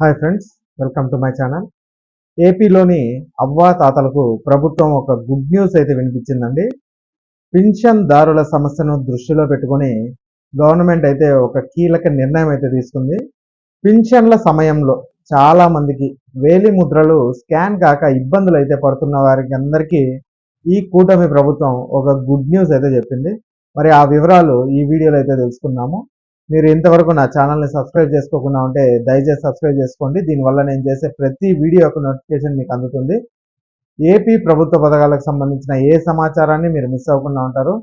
Hi friends welcome to my channel. ఏపీలోని అవ్వా తాతలకు ప్రభుత్వం ఒక గుడ్ న్యూస్ అయితే వినిపించిందండి. పింఛన్ దారుల సమస్యను దృష్టిలో పెట్టుకొని గవర్నమెంట్ అయితే ఒక కీలక నిర్ణయం అయితే తీసుకుంది. పింఛన్ల సమయంలో చాలామందికి వేలి ముద్రలు స్కాన్ కాక ఇబ్బందులు అయితే పడుతున్న వారికి అందరికీ ఈ కూటమి ప్రభుత్వం ఒక గుడ్ న్యూస్ అయితే చెప్పింది. మరి ఆ వివరాలు ఈ వీడియోలో అయితే తెలుసుకున్నాము మీరు ఇంతవరకు నా ఛానల్ని సబ్స్క్రైబ్ చేసుకోకుండా ఉంటే దయచేసి సబ్స్క్రైబ్ చేసుకోండి. దీనివల్ల నేను చేసే ప్రతి వీడియో యొక్క నోటిఫికేషన్ మీకు అందుతుంది. ఏపీ ప్రభుత్వ పథకాలకు సంబంధించిన ఏ సమాచారాన్ని మీరు మిస్ అవ్వకుండా ఉంటారు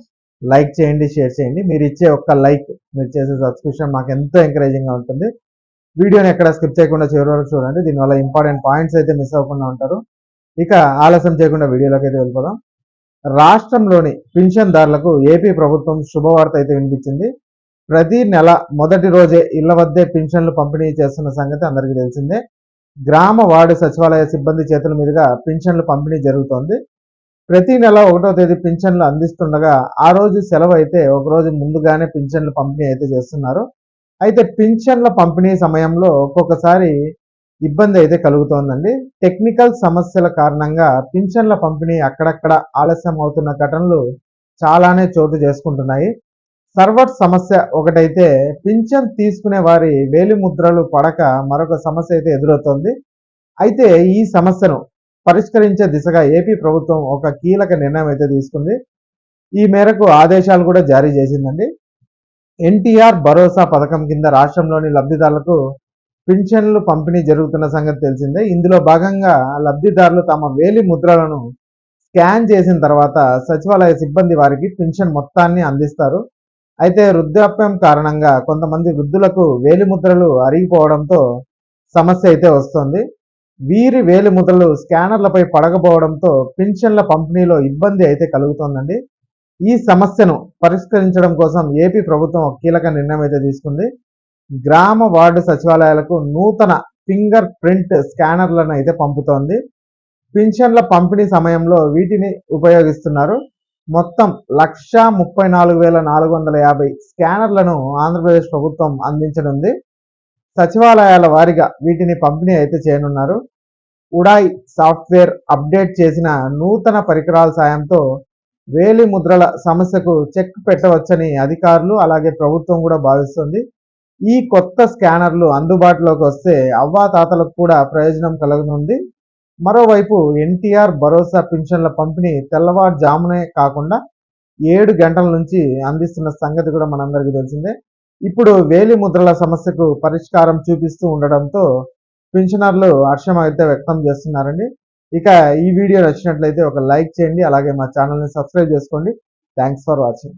లైక్ చేయండి షేర్ చేయండి. మీరు ఇచ్చే ఒక్క లైక్ మీరు చేసే సబ్స్క్రిప్షన్ మాకు ఎంతో ఎంకరేజింగ్గా ఉంటుంది. వీడియోని ఎక్కడ స్కిప్ చేయకుండా చివరి వరకు చూడండి. దీనివల్ల ఇంపార్టెంట్ పాయింట్స్ అయితే మిస్ అవ్వకుండా ఉంటారు. ఇక ఆలస్యం చేయకుండా వీడియోలోకి అయితే వెళ్ళిపోదాం. రాష్ట్రంలోని పింఛన్దారులకు ఏపీ ప్రభుత్వం శుభవార్త అయితే వినిపించింది. ప్రతి నెల మొదటి రోజే ఇళ్ళ వద్దే పింఛన్లు పంపిణీ చేస్తున్న సంగతి అందరికీ తెలిసిందే. గ్రామ వార్డు సచివాలయ సిబ్బంది చేతుల మీదుగా పింఛన్లు పంపిణీ జరుగుతోంది. ప్రతి నెల ఒకటో తేదీ పింఛన్లు అందిస్తుండగా ఆ రోజు సెలవు అయితే ఒకరోజు ముందుగానే పింఛన్లు పంపిణీ అయితే చేస్తున్నారు. అయితే పింఛన్ల పంపిణీ సమయంలో ఒక్కొక్కసారి ఇబ్బంది అయితే కలుగుతోందండి. టెక్నికల్ సమస్యల కారణంగా పింఛన్ల పంపిణీ అక్కడక్కడ ఆలస్యం అవుతున్న ఘటనలు చాలానే చోటు చేసుకుంటున్నాయి. సర్వర్ సమస్య ఒకటైతే పింఛన్ తీసుకునే వారి వేలిముద్రలు పడక మరొక సమస్య అయితే ఎదురవుతోంది. అయితే ఈ సమస్యను పరిష్కరించే దిశగా ఏపీ ప్రభుత్వం ఒక కీలక నిర్ణయం అయితే తీసుకుంది. ఈ మేరకు ఆదేశాలు కూడా జారీ చేసిందండి. ఎన్టీఆర్ భరోసా పథకం కింద రాష్ట్రంలోని లబ్ధిదారులకు పింఛన్లు పంపిణీ జరుగుతున్న సంగతి తెలిసిందే. ఇందులో భాగంగా లబ్ధిదారులు తమ వేలి ముద్రలను స్కాన్ చేసిన తర్వాత సచివాలయ సిబ్బంది వారికి పింఛన్ మొత్తాన్ని అందిస్తారు. అయితే వృద్ధాప్యం కారణంగా కొంతమంది వృద్ధులకు వేలిముద్రలు అరిగిపోవడంతో సమస్య అయితే వస్తుంది. వీరి వేలిముద్రలు స్కానర్లపై పడకపోవడంతో పింఛన్ల పంపిణీలో ఇబ్బంది అయితే కలుగుతోందండి. ఈ సమస్యను పరిష్కరించడం కోసం ఏపీ ప్రభుత్వం ఒక కీలక నిర్ణయం అయితే తీసుకుంది. గ్రామ వార్డు సచివాలయాలకు నూతన ఫింగర్ ప్రింట్ స్కానర్లను అయితే పంపుతోంది. పింఛన్ల పంపిణీ సమయంలో వీటిని ఉపయోగిస్తున్నారు. మొత్తం లక్ష ముప్పై నాలుగు వేల నాలుగు వందల యాభై స్కానర్లను ఆంధ్రప్రదేశ్ ప్రభుత్వం అందించనుంది. సచివాలయాల వారిగా వీటిని పంపిణీ అయితే చేయనున్నారు. ఉడాయ్ సాఫ్ట్వేర్ అప్డేట్ చేసిన నూతన పరికరాల సాయంతో వేలి ముద్రల సమస్యకు చెక్ పెట్టవచ్చని అధికారులు అలాగే ప్రభుత్వం కూడా భావిస్తుంది. ఈ కొత్త స్కానర్లు అందుబాటులోకి వస్తే అవ్వాతాతలకు కూడా ప్రయోజనం కలగనుంది. మరోవైపు ఎన్టీఆర్ భరోసా పింఛన్ల పంపిణీ తెల్లవారుజామునే కాకుండా ఏడు గంటల నుంచి అందిస్తున్న సంగతి కూడా మనందరికీ తెలిసిందే. ఇప్పుడు వేలి ముద్రల సమస్యకు పరిష్కారం చూపిస్తూ ఉండడంతో పింఛనర్లు హర్షం అయితే వ్యక్తం చేస్తున్నారండి. ఇక ఈ వీడియో నచ్చినట్లయితే ఒక లైక్ చేయండి అలాగే మా ఛానల్ని సబ్స్క్రైబ్ చేసుకోండి. Thanks for watching.